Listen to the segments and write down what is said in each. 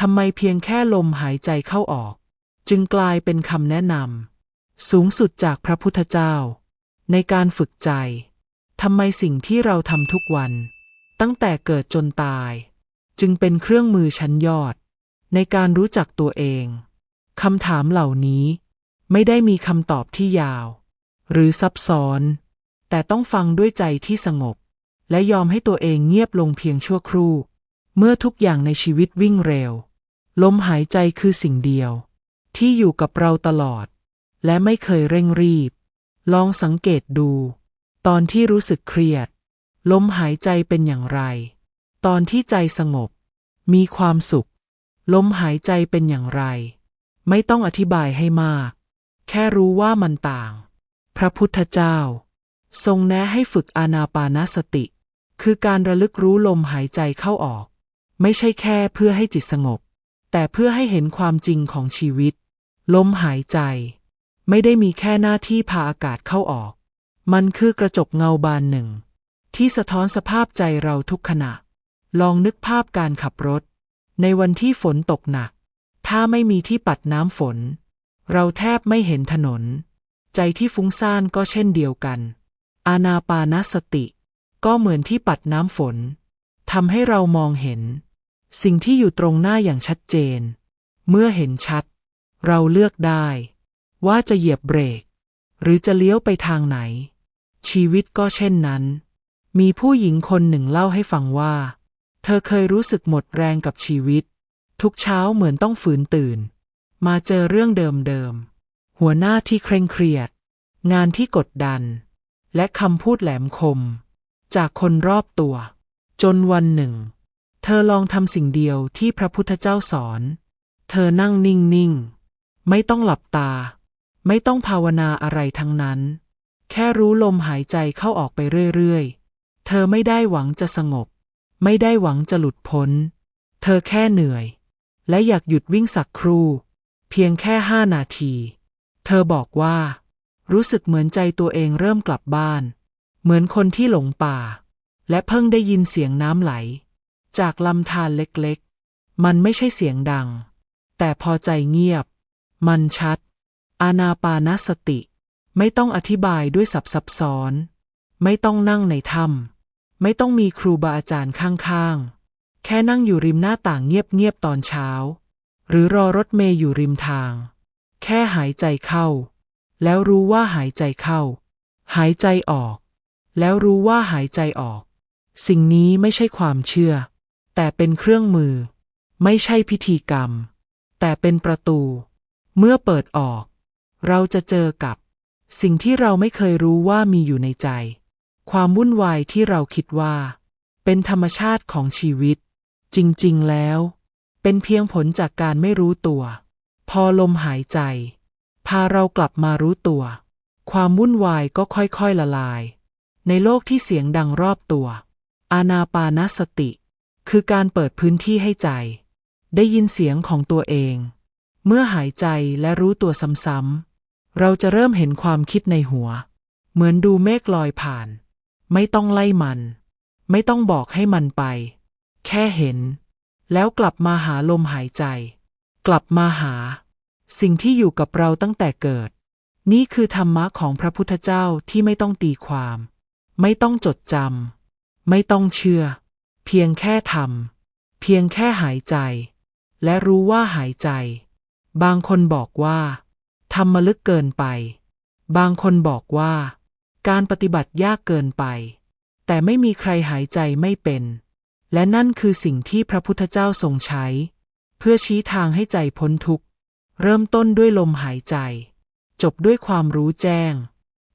ทำไมเพียงแค่ลมหายใจเข้าออก จึงกลายเป็นคำแนะนำสูงสุดจากพระพุทธเจ้า ในการฝึกใจทำไมสิ่งที่เราทำทุกวัน ตั้งแต่เกิดจนตาย จึงเป็นเครื่องมือชั้นยอด ในการรู้จักตัวเองคำถามเหล่านี้ ไม่ได้มีคำตอบที่ยาว หรือซับซ้อน แต่ต้องฟังด้วยใจที่สงบ และยอมให้ตัวเองเงียบลงเพียงชั่วครู่ เมื่อทุกอย่างในชีวิตวิ่งเร็ว ลมหายใจคือสิ่งเดียว ที่อยู่กับเราตลอด และไม่เคยเร่งรีบ ลองสังเกตดู ตอนที่รู้สึกเครียด ลมหายใจเป็นอย่างไร ตอนที่ใจสงบ มีความสุข ลมหายใจเป็นอย่างไร ไม่ต้องอธิบายให้มาก แค่รู้ว่ามันต่าง พระพุทธเจ้า ทรงแนะให้ฝึกอานาปานสติ คือการระลึกรู้ลมหายใจเข้าออก ไม่ใช่แค่เพื่อให้จิตสงบ แต่เพื่อให้เห็นความจริงของชีวิต ลมหายใจ ไม่ได้มีแค่หน้าที่พาอากาศเข้าออก มันคือกระจกเงาบานหนึ่ง ที่สะท้อนสภาพใจเราทุกขณะ ลองนึกภาพการขับรถ ในวันที่ฝนตกหนัก ถ้าไม่มีที่ปัดน้ำฝน เราแทบไม่เห็นถนน ใจที่ฟุ้งซ่านก็เช่นเดียวกัน อานาปานสติ ก็เหมือนที่ปัดน้ำฝนทำให้เรามองเห็น สิ่งที่อยู่ตรงหน้าอย่างชัดเจน เมื่อเห็นชัด เราเลือกได้ ว่าจะเหยียบเบรก หรือจะเลี้ยวไปทางไหน ชีวิตก็เช่นนั้น มีผู้หญิงคนหนึ่งเล่าให้ฟังว่า เธอเคยรู้สึกหมดแรงกับชีวิต ทุกเช้าเหมือนต้องฝืนตื่น มาเจอเรื่องเดิมๆ หัวหน้าที่เคร่งเครียด งานที่กดดัน และคำพูดแหลมคม จากคนรอบตัว จนวันหนึ่ง ธอลองทำสิ่งเดียวที่พระพุทธเจ้าสอน เธอนั่งนิ่งๆ ไม่ต้องหลับตา ไม่ต้องภาวนาอะไรทั้งนั้น แค่รู้ลมหายใจเข้าออกไปเรื่อยๆ เธอไม่ได้หวังจะสงบ ไม่ได้หวังจะหลุดพ้น เธอแค่เหนื่อย และอยากหยุดวิ่งสักครู่ เพียงแค่ห้านาที เธอบอกว่า รู้สึกเหมือนใจตัวเองเริ่มกลับบ้าน เหมือนคนที่หลงป่า และเพิ่งได้ยินเสียงน้ำไหล จากลำธารเล็กๆ มันไม่ใช่เสียงดัง แต่พอใจเงียบ มันชัด อานาปานสติ ไม่ต้องอธิบายด้วยสับซับซ้อน ไม่ต้องนั่งในถ้ำไม่ต้องมีครูบาอาจารย์ข้างๆ แค่นั่งอยู่ริมหน้าต่างเงียบๆ ตอนเช้า หรือรอรถเมย์อยู่ริมทาง แค่หายใจเข้า แล้วรู้ว่าหายใจเข้า หายใจออก แล้วรู้ว่าหายใจออกสิ่งนี้ไม่ใช่ความเชื่อ แต่เป็นเครื่องมือ ไม่ใช่พิธีกรรม แต่เป็นประตู เมื่อเปิดออก เราจะเจอกับ สิ่งที่เราไม่เคยรู้ว่ามีอยู่ในใจ ความวุ่นวายที่เราคิดว่า เป็นธรรมชาติของชีวิต จริงๆแล้ว เป็นเพียงผลจากการไม่รู้ตัว พอลมหายใจ พาเรากลับมารู้ตัว ความวุ่นวายก็ค่อยๆละลาย ในโลกที่เสียงดังรอบตัว อานาปานสติ คือการเปิดพื้นที่ให้ใจ ได้ยินเสียงของตัวเอง เมื่อหายใจและรู้ตัวซ้ำๆ เราจะเริ่มเห็นความคิดในหัว เหมือนดูเมฆลอยผ่าน ไม่ต้องไล่มัน ไม่ต้องบอกให้มันไป แค่เห็น แล้วกลับมาหาลมหายใจ กลับมาหา สิ่งที่อยู่กับเราตั้งแต่เกิด นี่คือธรรมะของพระพุทธเจ้าที่ไม่ต้องตีความ ไม่ต้องจดจำไม่ต้องเชื่อ เพียงแค่ทำเพียงแค่หายใจ และรู้ว่าหายใจ บางคนบอกว่าทำมาลึกเกินไป บางคนบอกว่า การปฏิบัติยากเกินไป แต่ไม่มีใครหายใจไม่เป็น และนั่นคือสิ่งที่พระพุทธเจ้าทรงใช้ เพื่อชี้ทางให้ใจพ้นทุกข์ เริ่มต้นด้วยลมหายใจ จบด้วยความรู้แจ้ง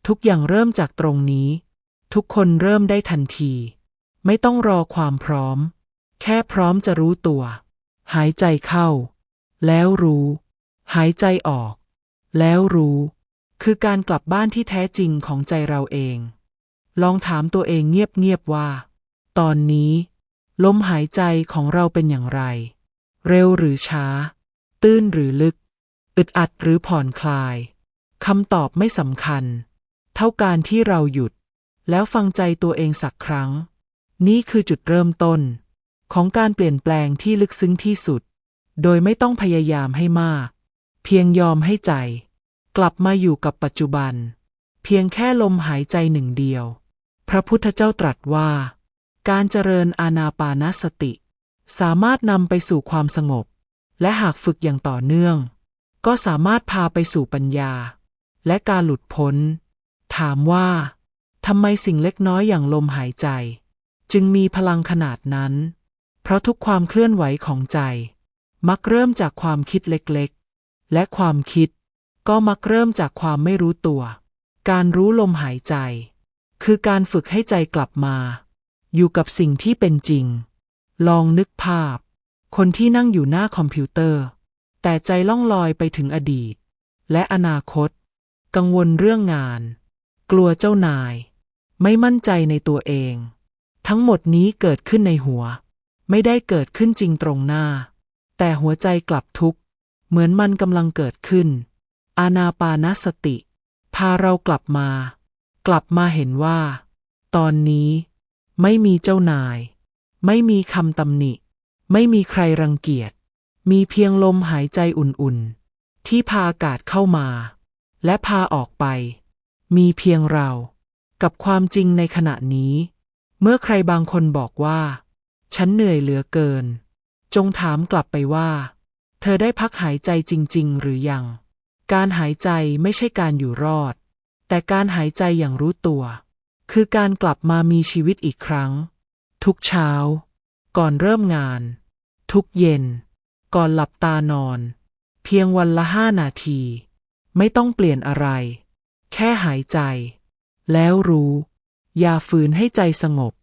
ทุกอย่างเริ่มจากตรงนี้ ทุกคนเริ่มได้ทันที ไม่ต้องรอความพร้อม แค่พร้อมจะรู้ตัว หายใจเข้า แล้วรู้ หายใจออก แล้วรู้ คือการกลับบ้านที่แท้จริงของใจเราเอง ลองถามตัวเองเงียบๆว่า ตอนนี้ ลมหายใจของเราเป็นอย่างไร เร็วหรือช้า ตื้นหรือลึก อึดอัดหรือผ่อนคลายคำตอบไม่สำคัญ เท่าการที่เราหยุด แล้วฟังใจตัวเองสักครั้ง นี่คือจุดเริ่มต้น ของการเปลี่ยนแปลงที่ลึกซึ้งที่สุด โดยไม่ต้องพยายามให้มาก เพียงยอมให้ใจ กลับมาอยู่กับปัจจุบัน เพียงแค่ลมหายใจหนึ่งเดียว พระพุทธเจ้าตรัสว่า การเจริญอานาปานสติ สามารถนำไปสู่ความสงบ และหากฝึกอย่างต่อเนื่อง ก็สามารถพาไปสู่ปัญญา และการหลุดพ้น ถามว่าทำไมสิ่งเล็กน้อยอย่างลมหายใจ จึงมีพลังขนาดนั้น เพราะทุกความเคลื่อนไหวของใจ มักเริ่มจากความคิดเล็กๆ และความคิดก็มักเริ่มจากความไม่รู้ตัว การรู้ลมหายใจ คือการฝึกให้ใจกลับมา อยู่กับสิ่งที่เป็นจริง ลองนึกภาพ คนที่นั่งอยู่หน้าคอมพิวเตอร์ แต่ใจล่องลอยไปถึงอดีต และอนาคต กังวลเรื่องงาน กลัวเจ้านาย ไม่มั่นใจในตัวเอง ทั้งหมดนี้เกิดขึ้นในหัว ไม่ได้เกิดขึ้นจริงตรงหน้า แต่หัวใจกลับทุกข์ เหมือนมันกำลังเกิดขึ้น อานาปานสติ พาเรากลับมา กลับมาเห็นว่า ตอนนี้ ไม่มีเจ้านาย ไม่มีคำตำหนิ ไม่มีใครรังเกียจ มีเพียงลมหายใจอุ่นๆ ที่พาอากาศเข้ามา และพาออกไป มีเพียงเรา กับความจริงในขณะนี้ เมื่อใครบางคนบอกว่า ฉันเหนื่อยเหลือเกิน จงถามกลับไปว่า เธอได้พักหายใจจริง ๆ หรือยัง การหายใจไม่ใช่การอยู่รอด แต่การหายใจอย่างรู้ตัว คือการกลับมามีชีวิตอีกครั้ง ทุกเช้า ก่อนเริ่มงาน ทุกเย็น ก่อนหลับตานอน เพียงวันละห้านาที ไม่ต้องเปลี่ยนอะไร แค่หายใจ แล้วรู้ อย่าฝืนให้ใจสงบ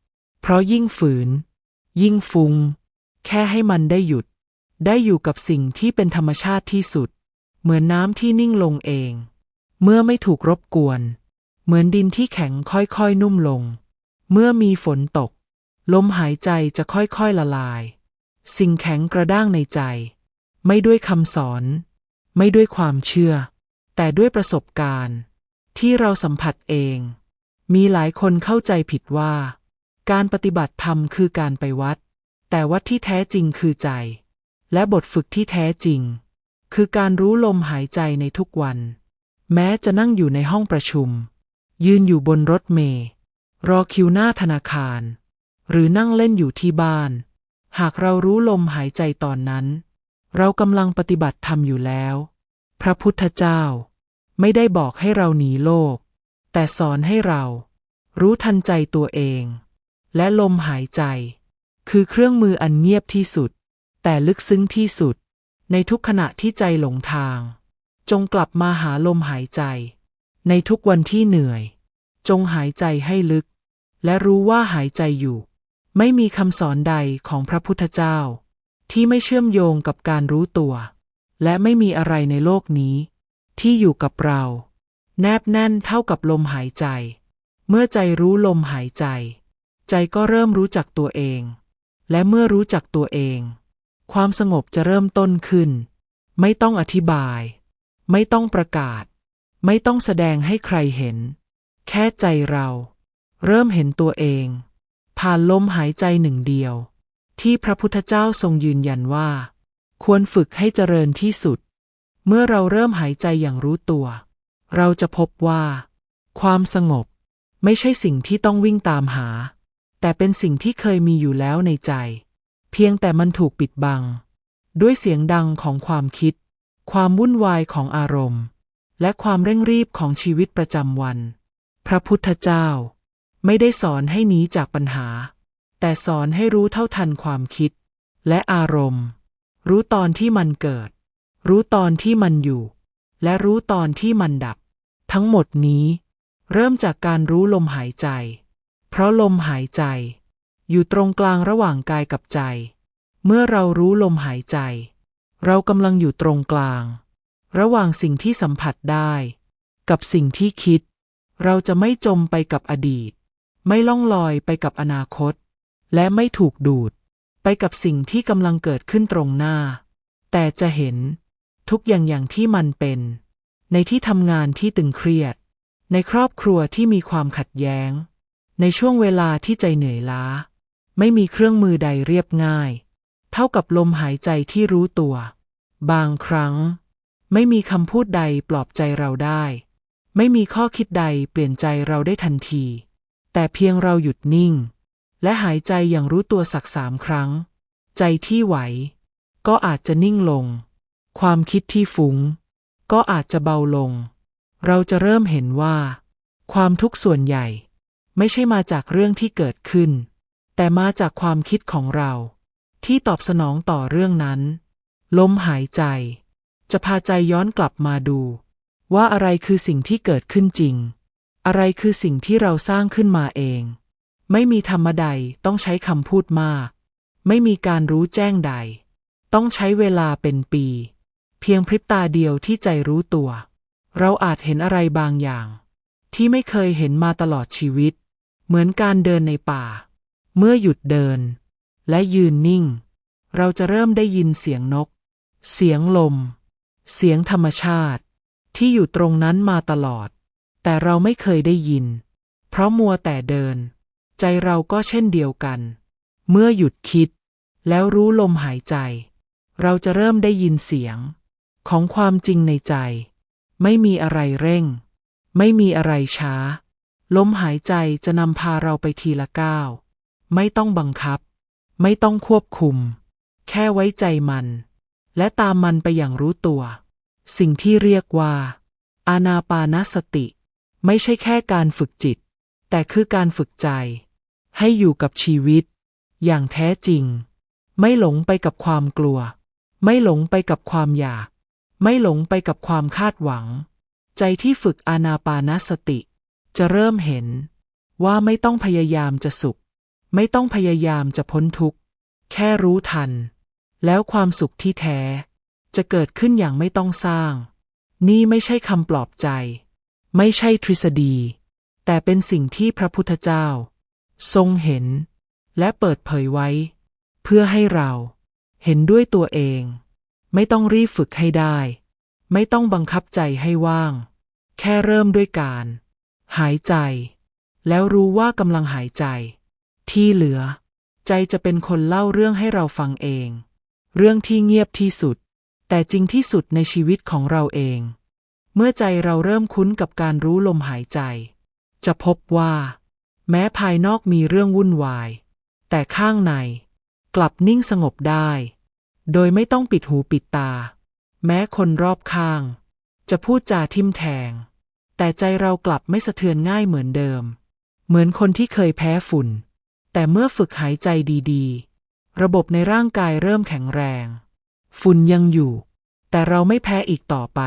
เพราะยิ่งฝืน ยิ่งฟุง้งแค่ให้มันได้หยุด ได้อยู่กับสิ่งที่เป็นธรรมชาติที่สุด เหมือนน้ำที่นิ่งลงเอง เมื่อไม่ถูกรบกวน เหมือนดินที่แข็งค่อยๆนุ่มลง เมื่อมีฝนตก ลมหายใจจะค่อยๆละลาย สิ่งแข็งกระด้างในใจ ไม่ด้วยคำสอน ไม่ด้วยความเชื่อ แต่ด้วยประสบการณ์ ที่เราสัมผัสเอง มีหลายคนเข้าใจผิดว่า การปฏิบัติธรรมคือการไปวัด แต่วัดที่แท้จริงคือใจ และบทฝึกที่แท้จริง คือการรู้ลมหายใจในทุกวัน แม้จะนั่งอยู่ในห้องประชุม ยืนอยู่บนรถเมล์รอคิวหน้าธนาคาร หรือนั่งเล่นอยู่ที่บ้าน หากเรารู้ลมหายใจตอนนั้น เรากำลังปฏิบัติธรรมอยู่แล้ว พระพุทธเจ้า ไม่ได้บอกให้เราหนีโลก แต่สอนให้เรา รู้ทันใจตัวเอง และลมหายใจ คือเครื่องมืออันเงียบที่สุด แต่ลึกซึ้งที่สุด ในทุกขณะที่ใจหลงทาง จงกลับมาหาลมหายใจ ในทุกวันที่เหนื่อย จงหายใจให้ลึก และรู้ว่าหายใจอยู่ ไม่มีคำสอนใดของพระพุทธเจ้า ที่ไม่เชื่อมโยงกับการรู้ตัว และไม่มีอะไรในโลกนี้ ที่อยู่กับเรา แนบแน่นเท่ากับลมหายใจ เมื่อใจรู้ลมหายใจ ใจก็เริ่มรู้จักตัวเอง และเมื่อรู้จักตัวเอง ความสงบจะเริ่มต้นขึ้น ไม่ต้องอธิบาย ไม่ต้องประกาศ ไม่ต้องแสดงให้ใครเห็น แค่ใจเรา เริ่มเห็นตัวเอง ผ่านลมหายใจหนึ่งเดียว ที่พระพุทธเจ้าทรงยืนยันว่า ควรฝึกให้เจริญที่สุด เมื่อเราเริ่มหายใจอย่างรู้ตัว เราจะพบว่า ความสงบไม่ใช่สิ่งที่ต้องวิ่งตามหา แต่เป็นสิ่งที่เคยมีอยู่แล้วในใจ เพียงแต่มันถูกปิดบัง ด้วยเสียงดังของความคิด ความวุ่นวายของอารมณ์ และความเร่งรีบของชีวิตประจำวัน พระพุทธเจ้า ไม่ได้สอนให้หนีจากปัญหา แต่สอนให้รู้เท่าทันความคิด และอารมณ์ รู้ตอนที่มันเกิด รู้ตอนที่มันอยู่ และรู้ตอนที่มันดับ ทั้งหมดนี้ เริ่มจากการรู้ลมหายใจ เพราะลมหายใจ อยู่ตรงกลางระหว่างกายกับใจ เมื่อเรารู้ลมหายใจ เรากำลังอยู่ตรงกลาง ระหว่างสิ่งที่สัมผัสได้ กับสิ่งที่คิด เราจะไม่จมไปกับอดีต ไม่ล่องลอยไปกับอนาคต และไม่ถูกดูด ไปกับสิ่งที่กำลังเกิดขึ้นตรงหน้า แต่จะเห็น ทุกอย่างอย่างที่มันเป็น ในที่ทำงานที่ตึงเครียด ในครอบครัวที่มีความขัดแย้ง ในช่วงเวลาที่ใจเหนื่อยล้า ไม่มีเครื่องมือใดเรียบง่าย เท่ากับลมหายใจที่รู้ตัว บางครั้ง ไม่มีคำพูดใดปลอบใจเราได้ ไม่มีข้อคิดใดเปลี่ยนใจเราได้ทันที แต่เพียงเราหยุดนิ่ง และหายใจอย่างรู้ตัวสักสามครั้ง ใจที่ไหว ก็อาจจะนิ่งลง ความคิดที่ฟุง้ง ก็อาจจะเบาลง เราจะเริ่มเห็นว่า ความทุกข์ส่วนใหญ่ ไม่ใช่มาจากเรื่องที่เกิดขึ้น แต่มาจากความคิดของเรา ที่ตอบสนองต่อเรื่องนั้น ลมหายใจ จะพาใจย้อนกลับมาดู ว่าอะไรคือสิ่งที่เกิดขึ้นจริง อะไรคือสิ่งที่เราสร้างขึ้นมาเอง ไม่มีธรรมใดต้องใช้คำพูดมาก ไม่มีการรู้แจ้งใด ต้องใช้เวลาเป็นปี เพียงพริบตาเดียวที่ใจรู้ตัว เราอาจเห็นอะไรบางอย่าง ที่ไม่เคยเห็นมาตลอดชีวิต เหมือนการเดินในป่า เมื่อหยุดเดิน และยืนนิ่ง เราจะเริ่มได้ยินเสียงนก เสียงลม เสียงธรรมชาติ ที่อยู่ตรงนั้นมาตลอด แต่เราไม่เคยได้ยิน เพราะมัวแต่เดิน ใจเราก็เช่นเดียวกัน เมื่อหยุดคิด แล้วรู้ลมหายใจ เราจะเริ่มได้ยินเสียง ของความจริงในใจ ไม่มีอะไรเร่ง ไม่มีอะไรช้า ลมหายใจจะนำพาเราไปทีละก้าว ไม่ต้องบังคับ ไม่ต้องควบคุม แค่ไว้ใจมัน และตามมันไปอย่างรู้ตัว สิ่งที่เรียกว่า อานาปานสติ ไม่ใช่แค่การฝึกจิต แต่คือการฝึกใจ ให้อยู่กับชีวิต อย่างแท้จริง ไม่หลงไปกับความกลัว ไม่หลงไปกับความอยาก ไม่หลงไปกับความคาดหวัง ใจที่ฝึกอานาปานสติ จะเริ่มเห็นว่าไม่ต้องพยายามจะสุข ไม่ต้องพยายามจะพ้นทุกข์ แค่รู้ทัน แล้วความสุขที่แท้ จะเกิดขึ้นอย่างไม่ต้องสร้าง นี่ไม่ใช่คำปลอบใจ ไม่ใช่ทฤษฎี แต่เป็นสิ่งที่พระพุทธเจ้า ทรงเห็น และเปิดเผยไว้ เพื่อให้เราเห็นด้วยตัวเอง ไม่ต้องรีบฝึกให้ได้ ไม่ต้องบังคับใจให้ว่าง แค่เริ่มด้วยการ หายใจ แล้วรู้ว่ากำลังหายใจ ที่เหลือ ใจจะเป็นคนเล่าเรื่องให้เราฟังเอง เรื่องที่เงียบที่สุด แต่จริงที่สุดในชีวิตของเราเอง เมื่อใจเราเริ่มคุ้นกับการรู้ลมหายใจ จะพบว่า แม้ภายนอกมีเรื่องวุ่นวาย แต่ข้างใน กลับนิ่งสงบได้ โดยไม่ต้องปิดหูปิดตา แม้คนรอบข้าง จะพูดจาทิมแทง แต่ใจเรากลับไม่สะเทือนง่ายเหมือนเดิม เหมือนคนที่เคยแพ้ฝุ่น แต่เมื่อฝึกหายใจดีๆ ระบบในร่างกายเริ่มแข็งแรง ฝุ่นยังอยู่ แต่เราไม่แพ้อีกต่อไป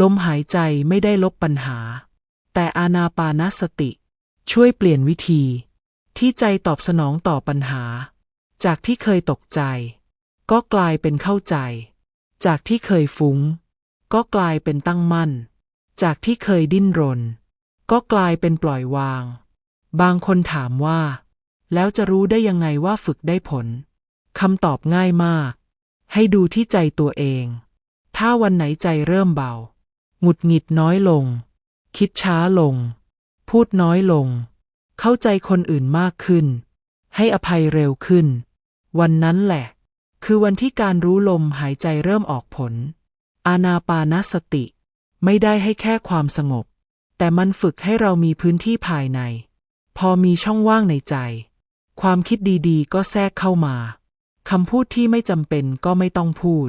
ลมหายใจไม่ได้ลบปัญหา แต่อานาปานสติ ช่วยเปลี่ยนวิธี ที่ใจตอบสนองต่อปัญหา จากที่เคยตกใจ ก็กลายเป็นเข้าใจ จากที่เคยฟุง้ง ก็กลายเป็นตั้งมั่น จากที่เคยดิ้นรน ก็กลายเป็นปล่อยวาง บางคนถามว่า แล้วจะรู้ได้ยังไงว่าฝึกได้ผลคำตอบง่ายมาก ให้ดูที่ใจตัวเอง ถ้าวันไหนใจเริ่มเบา หงุดหงิดน้อยลง คิดช้าลง พูดน้อยลง เข้าใจคนอื่นมากขึ้น ให้อภัยเร็วขึ้น วันนั้นแหละ คือวันที่การรู้ลมหายใจเริ่มออกผล อานาปานสติ ไม่ได้ให้แค่ความสงบ แต่มันฝึกให้เรามีพื้นที่ภายใน พอมีช่องว่างในใจ ความคิดดีๆ ก็แทรกเข้ามาคำพูดที่ไม่จำเป็นก็ไม่ต้องพูด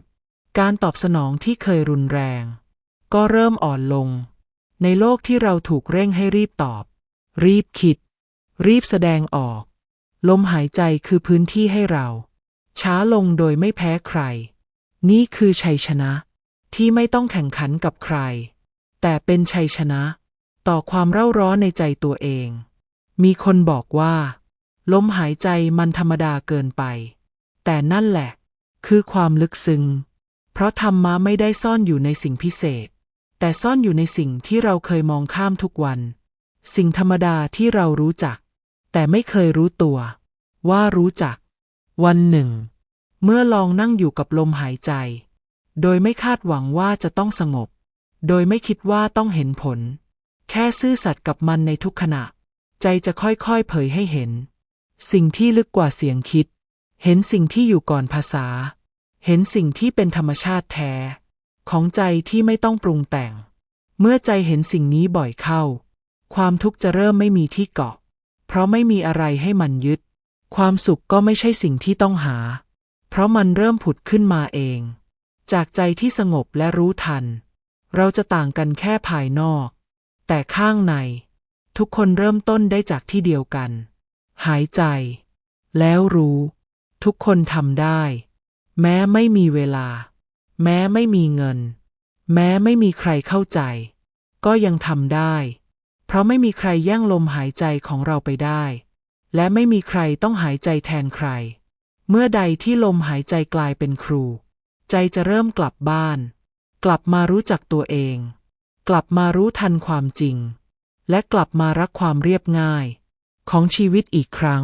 การตอบสนองที่เคยรุนแรง ก็เริ่มอ่อนลง ในโลกที่เราถูกเร่งให้รีบตอบ รีบคิด รีบแสดงออก ลมหายใจคือพื้นที่ให้เรา ช้าลงโดยไม่แพ้ใคร นี่คือชัยชนะ ที่ไม่ต้องแข่งขันกับใคร แต่เป็นชัยชนะ ต่อความเร่าร้อนในใจตัวเอง มีคนบอกว่า ลมหายใจมันธรรมดาเกินไป แต่นั่นแหละ คือความลึกซึ้งเพราะธรรมะไม่ได้ซ่อนอยู่ในสิ่งพิเศษ แต่ซ่อนอยู่ในสิ่งที่เราเคยมองข้ามทุกวัน สิ่งธรรมดาที่เรารู้จัก แต่ไม่เคยรู้ตัว ว่ารู้จัก วันหนึ่ง เมื่อลองนั่งอยู่กับลมหายใจ โดยไม่คาดหวังว่าจะต้องสงบ โดยไม่คิดว่าต้องเห็นผล แค่ซื่อสัตย์กับมันในทุกขณะ ใจจะค่อยๆเผยให้เห็น สิ่งที่ลึกกว่าเสียงคิด เห็นสิ่งที่อยู่ก่อนภาษา เห็นสิ่งที่เป็นธรรมชาติแท้ ของใจที่ไม่ต้องปรุงแต่ง เมื่อใจเห็นสิ่งนี้บ่อยเข้า ความทุกข์จะเริ่มไม่มีที่เกาะ เพราะไม่มีอะไรให้มันยึด ความสุขก็ไม่ใช่สิ่งที่ต้องหา เพราะมันเริ่มผุดขึ้นมาเอง จากใจที่สงบและรู้ทัน เราจะต่างกันแค่ภายนอก แต่ข้างใน ทุกคนเริ่มต้นได้จากที่เดียวกัน หายใจ แล้วรู้ ทุกคนทำได้ แม้ไม่มีเวลา แม้ไม่มีเงิน แม้ไม่มีใครเข้าใจ ก็ยังทำได้ เพราะไม่มีใครแย่งลมหายใจของเราไปได้ และไม่มีใครต้องหายใจแทนใคร เมื่อใดที่ลมหายใจกลายเป็นครู ใจจะเริ่มกลับบ้าน กลับมารู้จักตัวเอง กลับมารู้ทันความจริง และกลับมารักความเรียบง่าย ของชีวิตอีกครั้ง